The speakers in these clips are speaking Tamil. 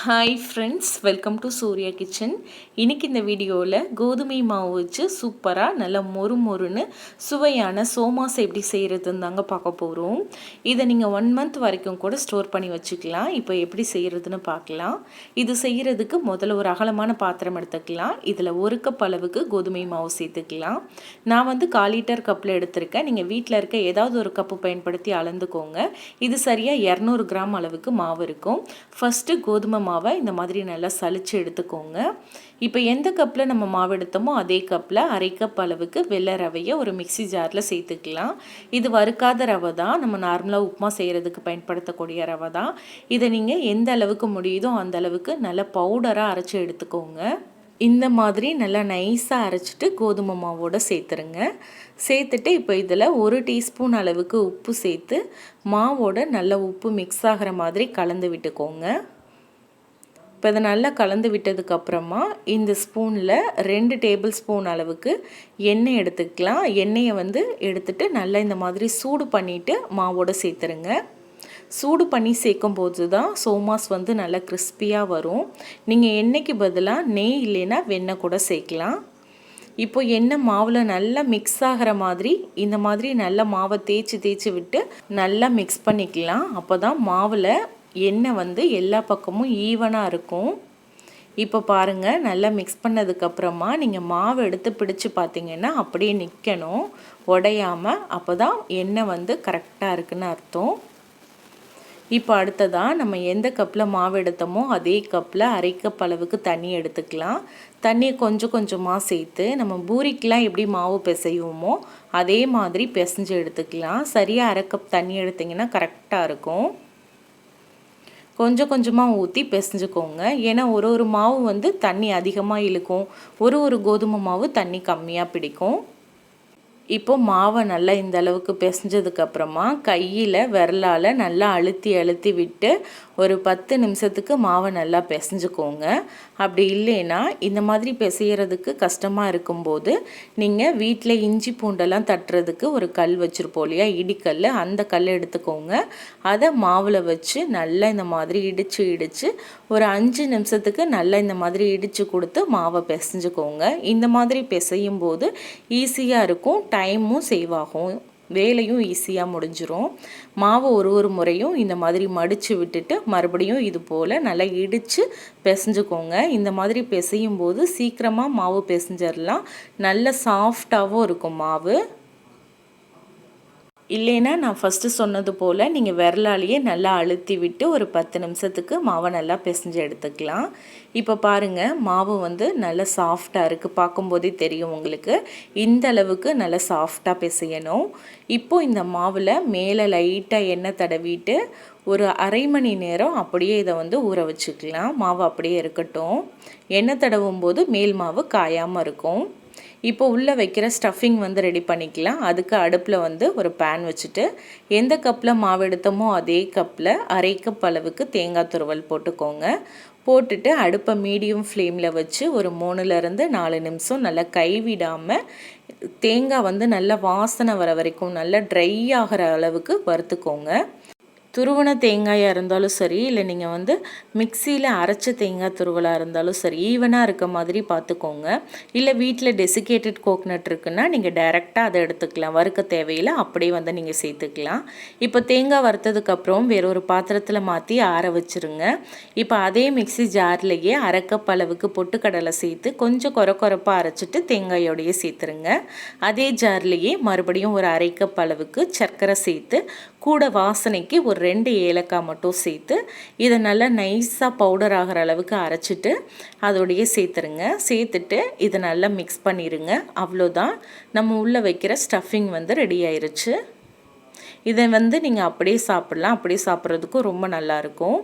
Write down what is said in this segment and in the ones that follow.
Hi friends welcome to Surya kitchen இன்றைக்கி இந்த வீடியோவில் கோதுமை மாவு வச்சு சூப்பராக நல்லா மொறு மொறுன்னு சுவையான சோமாஸ் எப்படி செய்கிறதுன்னு தாங்க பார்க்க போகிறோம் இதை நீங்கள் ஒன் மந்த் வரைக்கும் கூட ஸ்டோர் பண்ணி வச்சுக்கலாம். இப்போ எப்படி செய்கிறதுன்னு பார்க்கலாம். இது செய்கிறதுக்கு முதல்ல ஒரு அகலமான பாத்திரம் எடுத்துக்கலாம். இதில் ஒரு கப் அளவுக்கு கோதுமை மாவு சேர்த்துக்கலாம். நான் வந்து கால் லிட்டர் கப்பில் எடுத்திருக்கேன். நீங்கள் வீட்டில் இருக்க ஏதாவது ஒரு கப்பு பயன்படுத்தி அளந்துக்கோங்க. இது சரியாக இரநூறு கிராம் அளவுக்கு மாவு இருக்கும். ஃபஸ்ட்டு கோதுமை மாவை இந்த மாதிரி நல்லா சளிச்சு எடுத்துக்கோங்க. இப்போ எந்த கப்பில் நம்ம மாவு எடுத்தோமோ அதே கப்பில் அரை கப் அளவுக்கு வெள்ளை ரவையை ஒரு மிக்சி ஜாரில் சேர்த்துக்கலாம். இது வறுக்காத ரவை தான். நம்ம நார்மலாக உப்புமா செய்கிறதுக்கு பயன்படுத்தக்கூடிய ரவை தான். இதை நீங்கள் எந்த அளவுக்கு முடியுதோ அந்த அளவுக்கு நல்லா பவுடராக அரைச்சி எடுத்துக்கோங்க. இந்த மாதிரி நல்லா நைஸாக அரைச்சிட்டு கோதுமை மாவோடு சேர்த்துருங்க. சேர்த்துட்டு இப்போ இதில் ஒரு டீஸ்பூன் அளவுக்கு உப்பு சேர்த்து மாவோட நல்ல உப்பு மிக்ஸ் ஆகிற மாதிரி கலந்து விட்டுக்கோங்க. இப்போ இதை நல்லா கலந்து விட்டதுக்கப்புறமா இந்த ஸ்பூனில் ரெண்டு டேபிள் ஸ்பூன் அளவுக்கு எண்ணெய் எடுத்துக்கலாம். எண்ணெயை வந்து எடுத்துகிட்டு நல்லா இந்த மாதிரி சூடு பண்ணிவிட்டு மாவோடு சேர்த்துருங்க. சூடு பண்ணி சேர்க்கும் போது தான் சோமாஸ் வந்து நல்லா கிறிஸ்பியாக வரும். நீங்கள் எண்ணெய்க்கு பதிலாக நெய் இல்லைன்னா வெண்ணெய் கூட சேர்க்கலாம். இப்போ எண்ணெய் மாவில் நல்லா மிக்ஸ் ஆகிற மாதிரி இந்த மாதிரி நல்லா மாவை தேய்ச்சி தேய்ச்சி விட்டு நல்லா மிக்ஸ் பண்ணிக்கலாம். அப்போ தான் மாவில் எண்ணெய் வந்து எல்லா பக்கமும் ஈவனாக இருக்கும். இப்போ பாருங்கள் நல்லா மிக்ஸ் பண்ணதுக்கப்புறமா நீங்கள் மாவு எடுத்து பிடிச்சி பார்த்தீங்கன்னா அப்படியே நிற்கணும் உடையாமல் அப்போ தான் எண்ணெய் வந்து கரெக்டாக இருக்குன்னு அர்த்தம். இப்போ அடுத்ததாக நம்ம எந்த கப்பில் மாவு எடுத்தோமோ அதே கப்பில் அரை கப் அளவுக்கு தண்ணி எடுத்துக்கலாம். தண்ணியை கொஞ்சம் கொஞ்சமாக சேர்த்து நம்ம பூரிக்கெலாம் எப்படி மாவு பிசைவோமோ அதே மாதிரி பிசைஞ்சு எடுத்துக்கலாம். சரியாக அரை கப் தண்ணி எடுத்திங்கன்னா கரெக்டாக இருக்கும். கொஞ்சம் கொஞ்சமாக ஊற்றி பிசைஞ்சுக்கோங்க. ஏன்னா ஒரு ஒரு மாவு வந்து தண்ணி அதிகமாக இழுக்கும். ஒரு ஒரு கோதுமை மாவு தண்ணி கம்மியாக பிடிக்கும். இப்போ மாவை நல்லா இந்த அளவுக்கு பிசைஞ்சதுக்கப்புறமா கையில் விரலால் நல்லா அழுத்தி அழுத்தி விட்டு ஒரு பத்து நிமிஷத்துக்கு மாவை நல்லா பிசைஞ்சுக்கோங்க. அப்படி இல்லைன்னா இந்த மாதிரி பிசையிறதுக்கு கஷ்டமாக இருக்கும்போது நீங்கள் வீட்டில் இஞ்சி பூண்டெல்லாம் தட்டுறதுக்கு ஒரு கல் வச்சுருப்போம் இல்லையா? இடிக்கல் அந்த கல் எடுத்துக்கோங்க. அதை மாவில் வச்சு நல்லா இந்த மாதிரி இடித்து இடித்து ஒரு அஞ்சு நிமிஷத்துக்கு நல்லா இந்த மாதிரி இடித்து கொடுத்து மாவை பிசைஞ்சுக்கோங்க. இந்த மாதிரி பிசையும் போது ஈஸியாக இருக்கும். டைமும் சேவ் ஆகும். வேலையும் ஈஸியாக முடிஞ்சிரும். மாவை ஒரு ஒரு முறையும் இந்த மாதிரி மடித்து விட்டுட்டு மறுபடியும் இது போல் நல்லா இடித்து பிசைஞ்சுக்கோங்க. இந்த மாதிரி பிசையும் போது சீக்கிரமாக மாவு பிசைஞ்சிடலாம் நல்ல சாஃப்டாகவும் இருக்கும் மாவு. இல்லைன்னா நான் ஃபஸ்ட்டு சொன்னது போல் நீங்கள் விரலாலேயே நல்லா அழுத்தி விட்டு ஒரு பத்து நிமிஷத்துக்கு மாவை நல்லா பிசைஞ்சு எடுத்துக்கலாம். இப்போ பாருங்கள் மாவு வந்து நல்லா சாஃப்டாக இருக்குது பார்க்கும்போதே தெரியும் உங்களுக்கு. இந்த அளவுக்கு நல்லா சாஃப்டாக பிசையணும். இப்போது இந்த மாவில் மேலே லைட்டாக எண்ணெய் தடவிட்டு ஒரு அரை மணி நேரம் அப்படியே இதை வந்து ஊற வச்சுக்கலாம். மாவு அப்படியே இருக்கட்டும். எண்ணெய் தடவும் போது மேல் மாவு காயாமல் இருக்கும். இப்போ உள்ளே வைக்கிற ஸ்டஃபிங் வந்து ரெடி பண்ணிக்கலாம். அதுக்கு அடுப்பில் வந்து ஒரு பேன் வச்சுட்டு எந்த கப்பில் மாவு எடுத்தோமோ அதே கப்பில் அரை கப் அளவுக்கு தேங்காய் துருவல் போட்டுக்கோங்க. போட்டுட்டு அடுப்பை மீடியம் ஃப்ளேமில் வச்சு ஒரு மூணுலேருந்து நாலு நிமிஷம் நல்லா கைவிடாமல் தேங்காய் வந்து நல்லா வாசனை வர வரைக்கும் நல்லா ட்ரை ஆகிற அளவுக்கு வறுத்துக்கோங்க. துருவன தேங்காயாக இருந்தாலும் சரி இல்லை நீங்கள் வந்து மிக்சியில் அரைச்ச தேங்காய் துருவலாக இருந்தாலும் சரி ஈவனாக இருக்க மாதிரி பார்த்துக்கோங்க இல்லை வீட்டில் டெசிகேட்டட் கோக்னட் இருக்குன்னா நீங்கள் டைரெக்டாக அதை எடுத்துக்கலாம். வறுக்க தேவையில்லை அப்படியே வந்து நீங்கள் சேர்த்துக்கலாம். இப்போ தேங்காய் வறுத்ததுக்கப்புறம் வேற ஒரு பாத்திரத்தில் மாற்றி ஆற வச்சுருங்க. இப்போ அதே மிக்சி ஜார்லேயே அரைக்கப் அளவுக்கு பொட்டுக்கடலை சேர்த்து கொஞ்சம் கொர கொரப்பாக அரைச்சிட்டு தேங்காயோடையே சேர்த்துருங்க. அதே ஜார்லேயே மறுபடியும் ஒரு அரைக்கப் அளவுக்கு சர்க்கரை சேர்த்து கூட வாசனைக்கு ஒரு ரெண்டு ஏலக்காய் மட்டும் சேர்த்து இதை நல்லா நைஸாக பவுடர் ஆகிற அளவுக்கு அரைச்சிட்டு அதோடையே சேர்த்துருங்க. சேர்த்துட்டு இதை நல்லா மிக்ஸ் பண்ணிடுங்க அவ்வளோதான். நம்ம உள்ளே வைக்கிற ஸ்டஃபிங் வந்து ரெடி ஆயிருச்சு. இதை வந்து நீங்கள் அப்படியே சாப்பிட்லாம். அப்படியே சாப்பிட்றதுக்கும் ரொம்ப நல்லாயிருக்கும்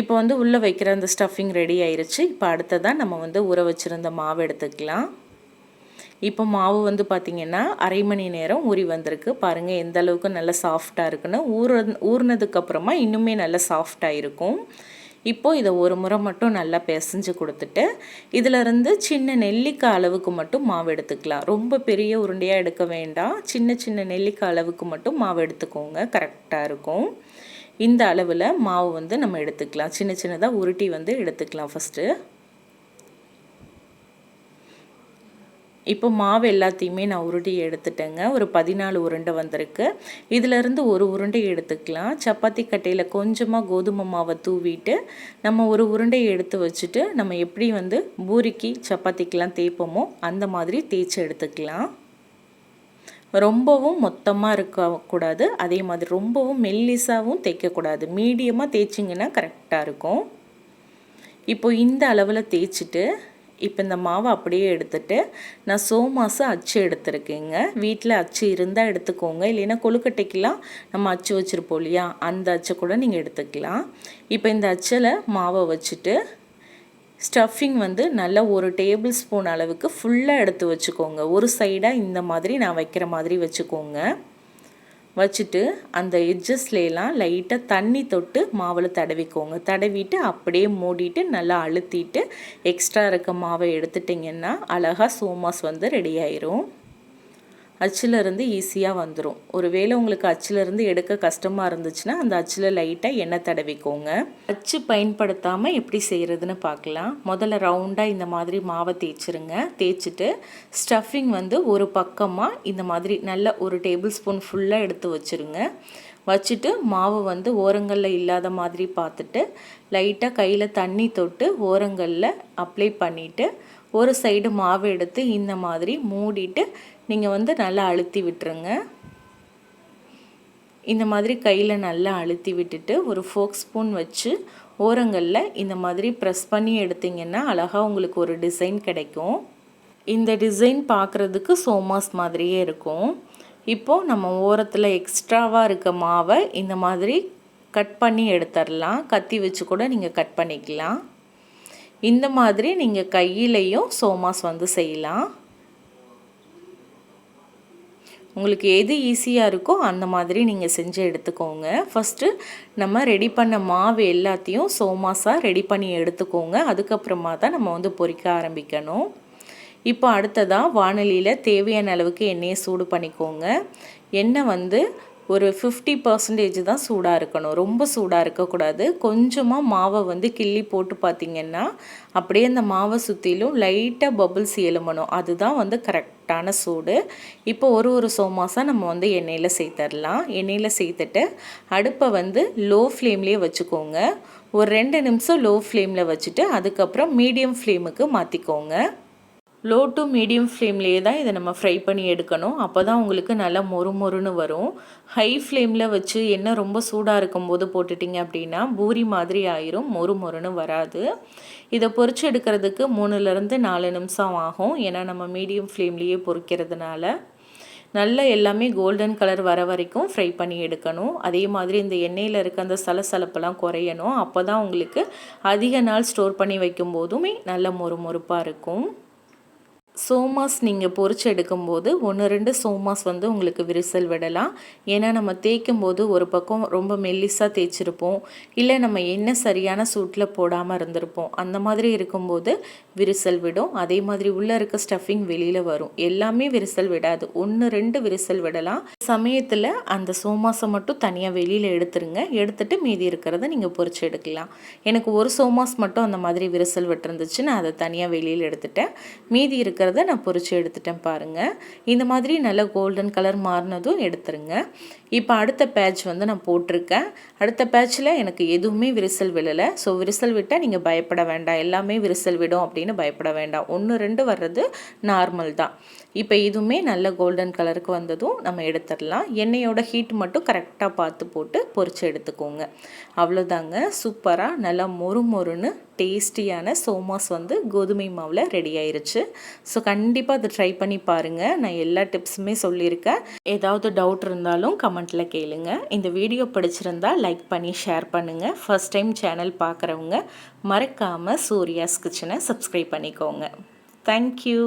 இப்போ வந்து உள்ளே வைக்கிற அந்த ஸ்டஃபிங் ரெடி ஆயிருச்சு. இப்போ அடுத்ததான் நம்ம வந்து ஊற வச்சுருந்த மாவு எடுத்துக்கலாம். இப்போ மாவு வந்து பார்த்திங்கன்னா அரை மணி நேரம் ஊறி வந்திருக்கு. பாருங்கள் எந்த அளவுக்கு நல்லா சாஃப்டாக இருக்குன்னு. ஊற ஊறினதுக்கப்புறமா இன்னுமே நல்லா சாஃப்டாக இருக்கும் இப்போது இதை ஒரு முறை மட்டும் நல்லா பிசைஞ்சு கொடுத்துட்டு இதிலருந்து சின்ன நெல்லிக்காய் அளவுக்கு மட்டும் மாவு எடுத்துக்கலாம். ரொம்ப பெரிய உருண்டையாக எடுக்க வேண்டாம். சின்ன சின்ன நெல்லிக்காய் அளவுக்கு மட்டும் மாவு எடுத்துக்கோங்க. கரெக்டாக இருக்கும். இந்த அளவில் மாவு வந்து நம்ம எடுத்துக்கலாம். சின்ன சின்னதாக உருட்டி வந்து எடுத்துக்கலாம் ஃபஸ்ட்டு இப்போ மாவு எல்லாத்தையுமே நான் உருட்டி எடுத்துட்டேங்க. ஒரு பதினாலு உருண்டை வந்திருக்கு. இதிலேருந்து ஒரு உருண்டை எடுத்துக்கலாம். சப்பாத்தி கட்டையில் கொஞ்சமாக கோதுமை மாவை தூவிட்டு நம்ம ஒரு உருண்டையை எடுத்து வச்சுட்டு நம்ம எப்படி வந்து பூரிக்கு சப்பாத்திக்கெலாம் தேய்ப்போமோ அந்த மாதிரி தேய்ச்சி எடுத்துக்கலாம். ரொம்பவும் மொத்தமாக இருக்கக்கூடாது. அதே மாதிரி ரொம்பவும் மெல்லிஸாகவும் தேய்க்கக்கூடாது. மீடியமாக தேய்ச்சிங்கன்னா கரெக்டாக இருக்கும். இப்போ இந்த அளவில் தேய்ச்சிட்டு இப்போ இந்த மாவை அப்படியே எடுத்துட்டு நான் சோமாசு அச்சு எடுத்துருக்கேங்க. வீட்டில் அச்சு இருந்தால் எடுத்துக்கோங்க. இல்லைன்னா கொழுக்கட்டைக்கெலாம் நம்ம அச்சு வச்சுருப்போம் இல்லையா? அந்த அச்சை கூட நீங்கள் எடுத்துக்கலாம். இப்போ இந்த அச்சில் மாவை வச்சுட்டு ஸ்டஃபிங் வந்து நல்லா ஒரு டேபிள் ஸ்பூன் அளவுக்கு ஃபுல்லாக எடுத்து வச்சுக்கோங்க. ஒரு சைடாக இந்த மாதிரி நான் வைக்கிற மாதிரி வச்சுக்கோங்க. வச்சுட்டு அந்த எட்ஜஸ்லாம் லைட்டாக தண்ணி தொட்டு மாவில் தடவிக்கோங்க. தடவிட்டு அப்படியே மூடிட்டு நல்லா அழுத்திட்டு எக்ஸ்ட்ரா இருக்க மாவை எடுத்துட்டிங்கன்னா அழகாக சோமாஸ் வந்து ரெடி ஆயிரும். அச்சிலிருந்து ஈஸியாக வந்துடும் ஒருவேளை உங்களுக்கு அச்சிலிருந்து எடுக்க கஷ்டமாக இருந்துச்சுன்னா அந்த அச்சில் லைட்டாக எண்ணெய் தடவிக்கோங்க. அச்சு பயன்படுத்தாமல் எப்படி செய்கிறதுன்னு பார்க்கலாம் முதல்ல ரவுண்டாக இந்த மாதிரி மாவை தேய்ச்சிருங்க. தேய்ச்சிட்டு ஸ்டஃபிங் வந்து ஒரு பக்கமாக இந்த மாதிரி நல்ல ஒரு டேபிள் ஸ்பூன் ஃபுல்லாக எடுத்து வச்சுருங்க. வச்சுட்டு மாவு வந்து ஓரங்களில் இல்லாத மாதிரி பார்த்துட்டு லைட்டாக கையில் தண்ணி தொட்டு ஓரங்களில் அப்ளை பண்ணிவிட்டு ஒரு சைடு மாவு எடுத்து இந்த மாதிரி மூடிட்டு நீங்கள் வந்து நல்லா அழுத்தி விட்டுருங்க. இந்த மாதிரி கையில் நல்லா அழுத்தி விட்டுட்டு ஒரு ஃபோக் ஸ்பூன் வச்சு ஓரங்களில் இந்த மாதிரி ப்ரெஸ் பண்ணி எடுத்திங்கன்னா அழகாக உங்களுக்கு ஒரு டிசைன் கிடைக்கும். இந்த டிசைன் பார்க்குறதுக்கு சோமாஸ் மாதிரியே இருக்கும். இப்போது நம்ம ஓரத்தில் எக்ஸ்ட்ராவாக இருக்க மாவை இந்த மாதிரி கட் பண்ணி எடுத்துடலாம் கத்தி வச்சு கூட நீங்கள் கட் பண்ணிக்கலாம். இந்த மாதிரி நீங்கள் கையிலையும் சோமாஸ் வந்து செய்யலாம். உங்களுக்கு எது ஈஸியாக இருக்கோ அந்த மாதிரி நீங்கள் செஞ்சு எடுத்துக்கோங்க. ஃபஸ்ட்டு நம்ம ரெடி பண்ண மாவு எல்லாத்தையும் சோமாஸாக ரெடி பண்ணி எடுத்துக்கோங்க. அதுக்கப்புறமா தான் நம்ம வந்து பொறிக்க ஆரம்பிக்கணும். இப்போ அடுத்ததாக வானொலியில் தேவையான அளவுக்கு எண்ணெயை சூடு பண்ணிக்கோங்க. எண்ணெய் வந்து ஒரு ஃபிஃப்டி பர்சன்டேஜ் தான் சூடாக இருக்கணும். ரொம்ப சூடாக இருக்கக்கூடாது. கொஞ்சமாக மாவை வந்து கிள்ளி போட்டு பார்த்திங்கன்னா அப்படியே அந்த மாவை சுற்றிலும் லைட்டாக பபுள்ஸ் எழுமணும் அதுதான் வந்து கரெக்டான சூடு. இப்போ ஒரு ஒரு சோமாசாக நம்ம வந்து எண்ணெயில் சேர்த்துடலாம். எண்ணெயில் சேர்த்துட்டு அடுப்பை வந்து லோ ஃப்ளேம்லேயே வச்சுக்கோங்க. ஒரு ரெண்டு நிமிஷம் லோ ஃப்ளேமில் வச்சுட்டு அதுக்கப்புறம் மீடியம் ஃப்ளேமுக்கு மாற்றிக்கோங்க லோ டு மீடியம் ஃப்ளேம்லேயே தான் இதை நம்ம ஃப்ரை பண்ணி எடுக்கணும். அப்போ தான் உங்களுக்கு நல்லா மொறு மொறுன்னு வரும். ஹை ஃப்ளேமில் வச்சு எண்ணெய் ரொம்ப சூடாக இருக்கும்போது போட்டுட்டிங்க அப்படின்னா பூரி மாதிரி ஆயிரும் மொறு மொறுன்னு வராது. இதை பொறிச்சு எடுக்கிறதுக்கு மூணுலேருந்து நாலு நிமிஷம் ஆகும். ஏன்னா நம்ம மீடியம் ஃப்ளேம்லேயே பொறிக்கிறதுனால. நல்ல எல்லாமே கோல்டன் கலர் வர வரைக்கும் ஃப்ரை பண்ணி எடுக்கணும். அதே மாதிரி இந்த எண்ணெயில் இருக்க அந்த சலசலப்பெல்லாம் குறையணும். அப்போ தான் உங்களுக்கு அதிக நாள் ஸ்டோர் பண்ணி வைக்கும் போதுமே நல்ல மொறு மொறுப்பாக இருக்கும். சோமாஸ் நீங்கள் பொறிச்சு எடுக்கும்போது ஒன்று ரெண்டு சோமாஸ் வந்து உங்களுக்கு விரிசல் விடலாம். ஏன்னா நம்ம தேய்க்கும் போது ஒரு பக்கம் ரொம்ப மெல்லிஸாக தேய்ச்சிருப்போம். இல்லை நம்ம எண்ணெய் சரியான சூட்டில் போடாமல் இருந்திருப்போம். அந்த மாதிரி இருக்கும்போது விரிசல் விடும். அதே மாதிரி உள்ளே இருக்க ஸ்டஃபிங் வெளியில் வரும். எல்லாமே விரிசல் விடாது. ஒன்று ரெண்டு விரிசல் விடலாம். சமயத்தில் அந்த சோமாஸை மட்டும் தனியாக வெளியில் எடுத்துருங்க. எடுத்துட்டு மீதி இருக்கிறத நீங்கள் பொறிச்சு எடுக்கலாம். எனக்கு ஒரு சோமாஸ் மட்டும் அந்த மாதிரி விரிசல் விட்டுருந்துச்சு நான் அதை தனியாக வெளியில் எடுத்துட்டேன். மீதி இருக்கிற இருக்கிறத நான் பொறிச்சு எடுத்துட்டேன் பாருங்கள் இந்த மாதிரி நல்ல கோல்டன் கலர் மாறினதும் எடுத்துருங்க. இப்போ அடுத்த பேட்ச் வந்து நான் போட்டிருக்கேன். அடுத்த பேட்சில் எனக்கு எதுவுமே விரிசல் விழலை. ஸோ விரிசல் விட்டால் நீங்கள் பயப்பட வேண்டாம். எல்லாமே விரிசல் விடும் அப்படின்னு பயப்பட வேண்டாம். ஒன்று ரெண்டு வர்றது நார்மல் தான். இப்போ இதுவுமே நல்ல கோல்டன் கலருக்கு வந்ததும் நம்ம எடுத்துடலாம். எண்ணெயோட ஹீட் மட்டும் கரெக்டாக பார்த்து போட்டு பொறிச்சு எடுத்துக்கோங்க. அவ்வளோதாங்க. சூப்பராக நல்லா மொறு மொறுன்னு டேஸ்டியான சோமாஸ் வந்து கோதுமை மாவில் ரெடி ஆயிருச்சு. ஸோ கண்டிப்பாக அதை ட்ரை பண்ணி பாருங்கள் நான் எல்லா டிப்ஸுமே சொல்லியிருக்கேன். ஏதாவது டவுட் இருந்தாலும் கமெண்ட்டில் கேளுங்க. இந்த வீடியோ பிடிச்சிருந்தா லைக் பண்ணி ஷேர் பண்ணுங்கள் ஃபஸ்ட் டைம் சேனல் பார்க்குறவங்க மறக்காமல் சூர்யாஸ் கிச்சனை சப்ஸ்கிரைப் பண்ணிக்கோங்க. தேங்க்யூ